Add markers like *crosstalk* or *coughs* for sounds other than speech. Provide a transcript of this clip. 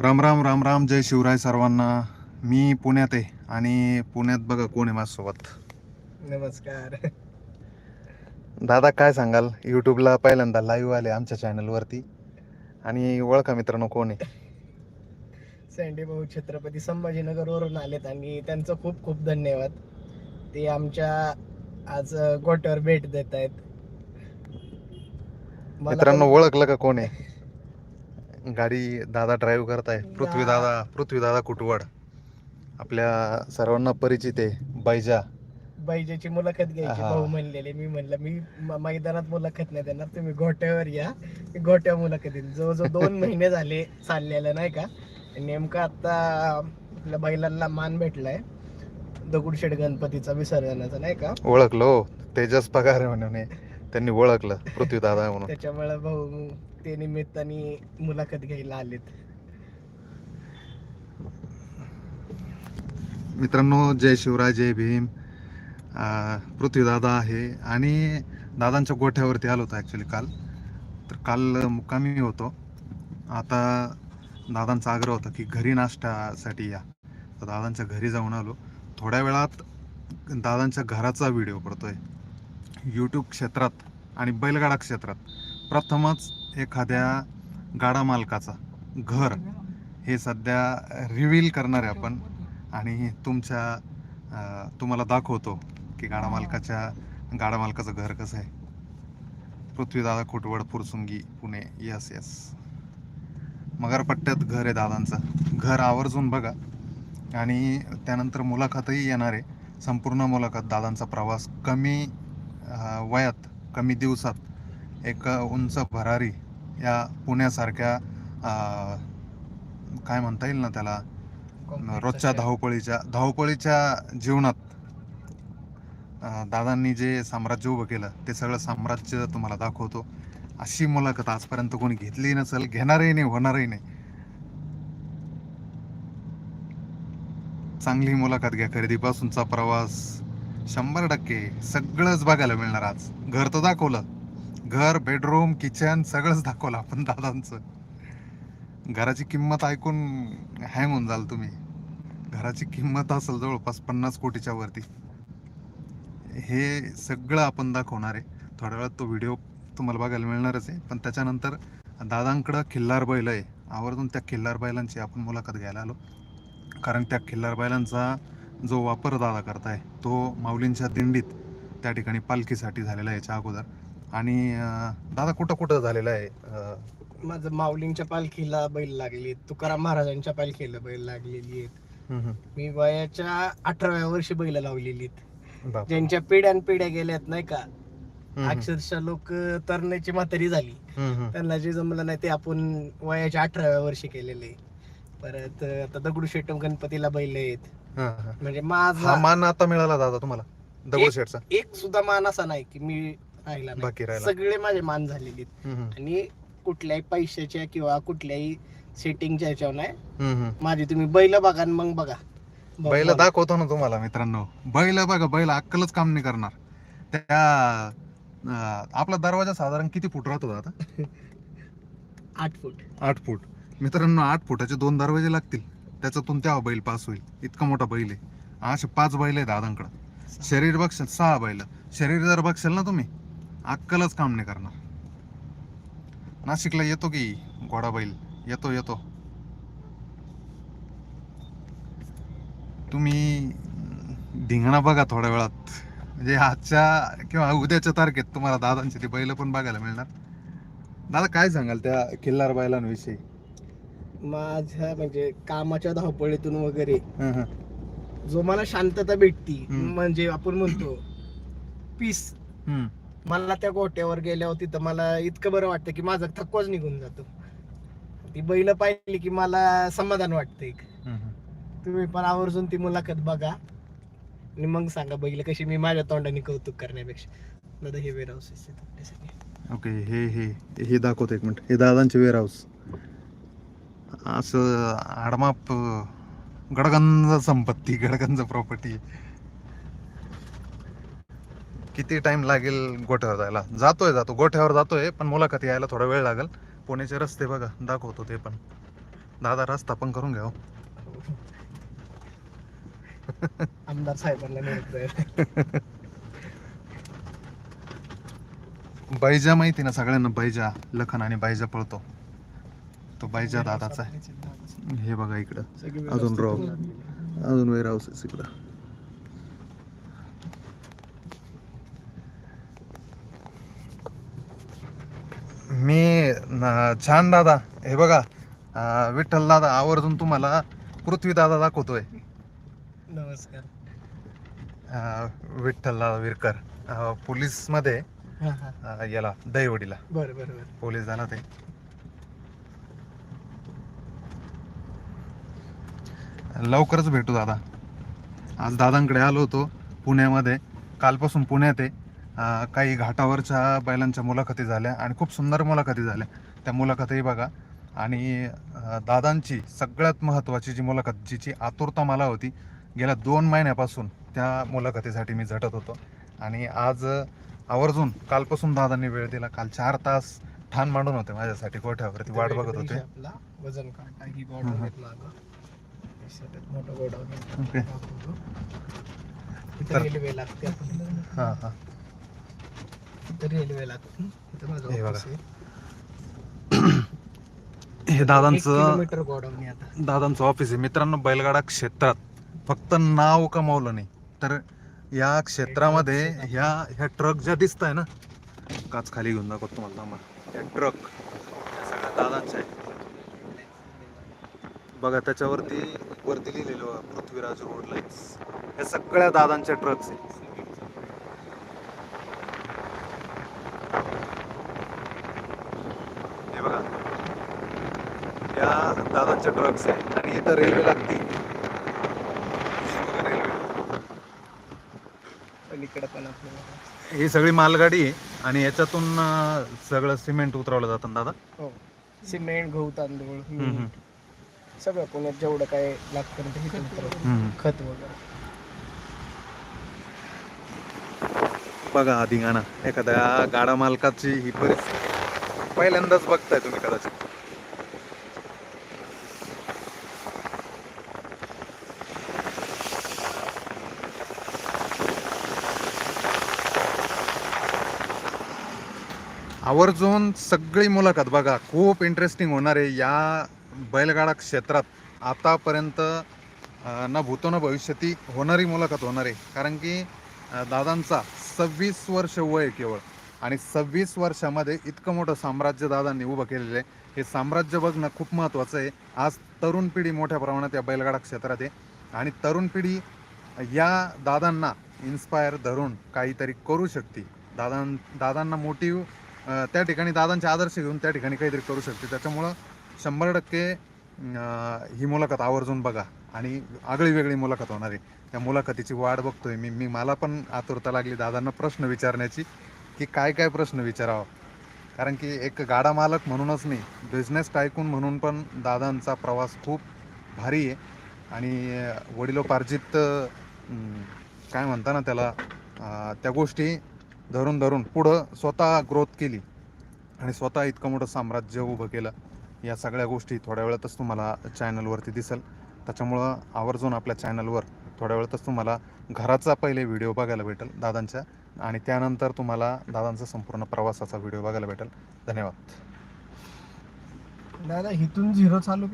राम राम राम राम जय शिवराय सर्वांना. मी पुण्यात आहे आणि पुण्यात बघा कोण आहे माझ्यासोबत. नमस्कार. दादा काय सांगाल? यूट्यूबला पहिल्यांदा लाईव्ह आले आमच्या चॅनलवरती आणि ओळखा मित्रांनो कोण आहे? सँडी भाऊ छत्रपती संभाजीनगरवरून आलेत आणि त्यांचं खूप खूप धन्यवाद. ते आमच्या आज गोट्यावर भेट देत आहेत मित्रांनो ओळखलं का कोण आहे? गाडी दादा ड्राईव्ह करताय पृथ्वी दादा पृथ्वी दादा कुटवड. आपल्या सर्वांना परिचित आहे बैजा. बैजेची मुलाखत घ्यायची हा. भाऊ म्हणलेले. मी म्हणलं मी म- मैदानात मुलाखत नाही देणार तुम्ही गोट्यावर या. मी गोट्या मुलाखत देईन. जवळजवळ दोन *laughs* महिने झाले चाललेलं नाही का? नेमकं आता आपल्या बैलांना मान भेटलाय. दगडूशेठ गणपतीचा विसर्जनाचा नाही का? ओळखलो. तेजस पगार म्हणून. त्यांनी ओळखलं पृथ्वी दादा म्हणून. त्याच्यामुळे भाऊ ते निमित्ताने मुलाखत घ्यायला आलेत. मित्रांनो जय शिवराय जय भीम. पृथ्वीदादा आहे आणि दादांच्या गोठ्यावरती आलो होतो ॲक्च्युली काल. तर काल मुक्कामी होतो. आता दादांचा आग्रह होता की घरी नाश्त्यासाठी या. तर दादांच्या घरी जाऊन आलो. थोड्या वेळात दादांच्या घराचा व्हिडिओ पडतोय. यूट्यूब क्षेत्रात आणि बैलगाडा क्षेत्रात. प्रथमच एखाद्या गाडा मालकाचा घर हे सध्या रिव्हील करणार आहे आपण. आणि तुमच्या तुम्हाला दाखवतो की गाडा मालकाच्या गाडा मालकाचं घर कसं आहे. पृथ्वीदादा खोटवड पुरसुंगी पुणे यस यस मगरपट्ट्यात घर आहे दादांचं. घर आवर्जून बघा. आणि त्यानंतर मुलाखतही येणार. आहे संपूर्ण मुलाखत दादांचा प्रवास कमी वयात कमी दिवसात एक उंच भरारी या पुण्यासारख्या काय म्हणता येईल ना त्याला? रोजच्या धावपळीच्या धावपळीच्या जीवनात दादांनी जे साम्राज्य उभं केलं ते सगळं साम्राज्य तुम्हाला दाखवतो. अशी मुलाखत आजपर्यंत कोणी घेतली नसेल घेणारही नाही होणारही नाही. चांगली मुलाखत घ्या खरेदीपासूनचा प्रवास. शंभर टक्के सगळंच बघायला मिळणार आज. घर तर दाखवलं. घर बेडरूम किचन सगळंच दाखवलं आपण दादांचं. घराची किंमत ऐकून हँग होऊन जाल तुम्ही. घराची किंमत असेल जवळपास पन्नास कोटीच्या वरती. हे सगळं आपण दाखवणार आहे. थोड्या वेळात तो व्हिडिओ तुम्हाला बघायला मिळणारच आहे. पण त्याच्यानंतर दादांकडं खिल्लार बैल आहे. आवर्जून त्या खिल्लार बैलांची आपण मुलाखत घ्यायला आलो. कारण त्या खिल्लार बैलांचा जो वापर दादा करताय तो माऊलींच्या दिंडीत त्या ठिकाणी पालखीसाठी झालेला याच्या अगोदर. आणि दादा कुठं कुठं झालेला आहे? माझं माऊलींच्या पालखीला बैल लागली तुकाराम महाराजांच्या पालखीला बैल लागलेली आहेत. मी वयाच्या अठराव्या वर्षी बैल लावलेली आहेत. ज्यांच्या पिढ्यान पिढ्या गेल्यात नाही का? अक्षरशः लोक तरण्याची म्हातारी झाली. त्यांना जे जमलं नाही ते आपण वयाच्या अठराव्या वर्षी केलेले परत आता दगडूशेठ गणपतीला बैल आहेत. म्हणजे माझा मान आता मिळाला दादा तुम्हाला दगडूशेठचा एक सुद्धा मान असा नाही की मी राहिला नाही. बाकी राहिला. सगळे माझे मान झालेले आहेत. हम्म, हम्म. आणि कुठल्याही पैशाच्या किंवा कुठल्याही सेटिंगच्या ह्याच्यावर नाही. हम्म, हम्म. माझी तुम्ही बैल बघा आणि मग बघा. बैल बघा. दाखवतो ना तुम्हाला मित्रांनो. बैल बघा बैल अक्कलच काम नाही करणार. त्या अं, आपला दरवाजा साधारण किती फूट राहतो दादा? *laughs* आठ फूट. आठ फूट. मित्रांनो आठ फुटाचे दोन दरवाजे लागतील. त्याच्यातून तेव्हा बैल पास होईल. इतका मोठा बैल आहे. असे पाच बैल आहे दादांकडं. शरीर बघशाल सहा बैल. शरीर जर बघशाल ना तुम्ही अक्कलच काम नाही करणार. नाशिकला येतो की घोडा बैल? येतो येतो. तुम्ही धिंगणा बघा थोड्या वेळात. म्हणजे आजच्या किंवा उद्याच्या तारखेत तुम्हाला दादांची ती बैल पण बघायला मिळणार. दादा काय सांगाल त्या किल्लार बैलांविषयी? माझ्या म्हणजे कामाच्या धावपळीतून वगैरे. जो मला शांतता भेटती. म्हणजे आपण म्हणतो पीस हं. मला त्या गोट्यावर गेल्यावर तिथं मला इतकं बरं वाटतं की माझा थकवाच निघून जातो. ती बैल पाहिली की मला समाधान वाटतं एक. तुम्ही पण आवर्जून ती मुलाखत बघा. आणि मग सांगा बैल कशी मी माझ्या तोंडाने कौतुक करण्यापेक्षा. दादा हे वेअर सगळे. ओके हे हे हे दाखवतो एक मिनिट. हे दादांचे वेअर हाऊस असं आडमाप गडगंज संपत्ती गडगंज प्रॉपर्टी किती टाइम लागेल गोठ्यावर जायला? जातोय जातो. गोठ्यावर जातोय पण मुलाखत यायला थोडा वेळ लागेल. पुण्याचे रस्ते बघा दाखवतो ते पण. दादा रस्ता पण करून घ्या हो. आमदार साहेबांना बैजा माहिती ना सगळ्यांना? बैजा लखन आणि बैजा पळतो. तो बैजा दादाचा आहे. हे बघा इकडं. अजून राव. अजून वेर इकडं. मी न- छान दादा. हे बघा विठ्ठल दादा आवर्जून तुम्हाला पृथ्वी दादा दाखवतोय. नमस्कार. विठ्ठल दादा विरकर पोलीसमध्ये याला दहीवडीला. बरं बरं पोलीस झाला ते. लवकरच भेटू दादा. आज दादांकडे आलो होतो पुण्यामध्ये. कालपासून पुण्यात आहे. काही घाटावरच्या बैलांच्या मुलाखती झाल्या आणि खूप सुंदर मुलाखती झाल्या. त्या मुलाखती बघा. आणि दादांची सगळ्यात महत्त्वाची जी मुलाखत जिची आतुरता मला होती गेल्या दोन महिन्यापासून त्या मुलाखतीसाठी मी झटत होतो. आणि आज आवर्जून कालपासून दादांनी वेळ दिला. काल चार तास ठाण मांडून होते माझ्यासाठी गोठ्यावरती. वाट बघत होते. वजन ही. हे मोठं गोडाऊन लागते. हा हा. रेल्वे लागते. इथं माझं हे office बघा. आहे. *coughs* हे एक दादांचं किलोमीटर गोडाऊन आहे आता. दादांचं ऑफिस आहे. मित्रांनो बैलगाडा क्षेत्रात फक्त नाव कमावलं नाही. तर या क्षेत्रामध्ये ह्या ह्या ट्रक ज्या दिसत आहे ना काच खाली घेऊन दाखवतो तुम्हाला थांबा. या ट्रक या सगळ्या दादांच्या आहे बघा त्याच्यावरती वरती लिहिलेलं बघा, पृथ्वीराज रोड लाईन्स या सगळ्या दादांच्या ट्रक्स आहे हे बघा या दादांच्या ट्रक्स आहे आणि इथं रेल्वे लागते. रेल्वे पण ही सगळी मालगाडी आहे. आणि याच्यातून सगळं सिमेंट उतरवलं जातं ना दादा? हो. सिमेंट गहू तांदूळ. मीठ सगळं पुण्यात जेवढं काय लागतं ना ते. खत वगैरे. बघा आधी गाणं एखाद्या गाडा मालकाची ही परिस्थिती. पहिल्यांदाच बघताय तुम्ही कदाचित. आवर्जून सगळी मुलाखत बघा खूप इंटरेस्टिंग होणार आहे या बैलगाडा क्षेत्रात. आतापर्यंत ना न भूतो न भविष्यती होणारी मुलाखत होणार आहे. कारण की दादांचा सव्वीस वर्ष वय आहे केवळ. आणि सव्वीस वर्षामध्ये इतकं मोठं साम्राज्य दादांनी उभं केलेलं आहे. हे साम्राज्य बघणं खूप महत्त्वाचं आहे. आज तरुण पिढी मोठ्या प्रमाणात या बैलगाडा क्षेत्रात आहे. आणि तरुण पिढी या दादांना इन्स्पायर धरून काहीतरी करू शकते. दादां दादांना मोटिव्ह त्या ठिकाणी दादांचे आदर्श घेऊन त्या ठिकाणी काहीतरी करू शकते. त्याच्यामुळं शंभर टक्के ही मुलाखत आवर्जून बघा आणि आगळी वेगळी मुलाखत होणार आहे. त्या मुलाखतीची वाट बघतोय मी. मी मला पण आतुरता लागली दादांना प्रश्न विचारण्याची की काय काय प्रश्न विचारावा. कारण की एक गाडा मालक म्हणूनच नाही बिझनेस टायकून म्हणून पण दादांचा प्रवास खूप भारी आहे. आणि वडिलोपार्जित काय म्हणता ना त्याला त्या गोष्टी धरून धरून पुढं स्वतः ग्रोथ केली आणि स्वतः इतकं मोठं साम्राज्य उभं केलं. या सगळ्या गोष्टी थोड्या वेळातच तुम्हाला चॅनलवरती दिसेल. त्याच्यामुळं आवर्जून आपल्या चॅनलवर थोड्या वेळातच तुम्हाला घराचा पहिले व्हिडिओ बघायला भेटेल दादांच्या आणि त्यानंतर तुम्हाला दादांचा संपूर्ण प्रवासाचा व्हिडिओ बघायला भेटेल. धन्यवाद. दादा इथून झिरो चालू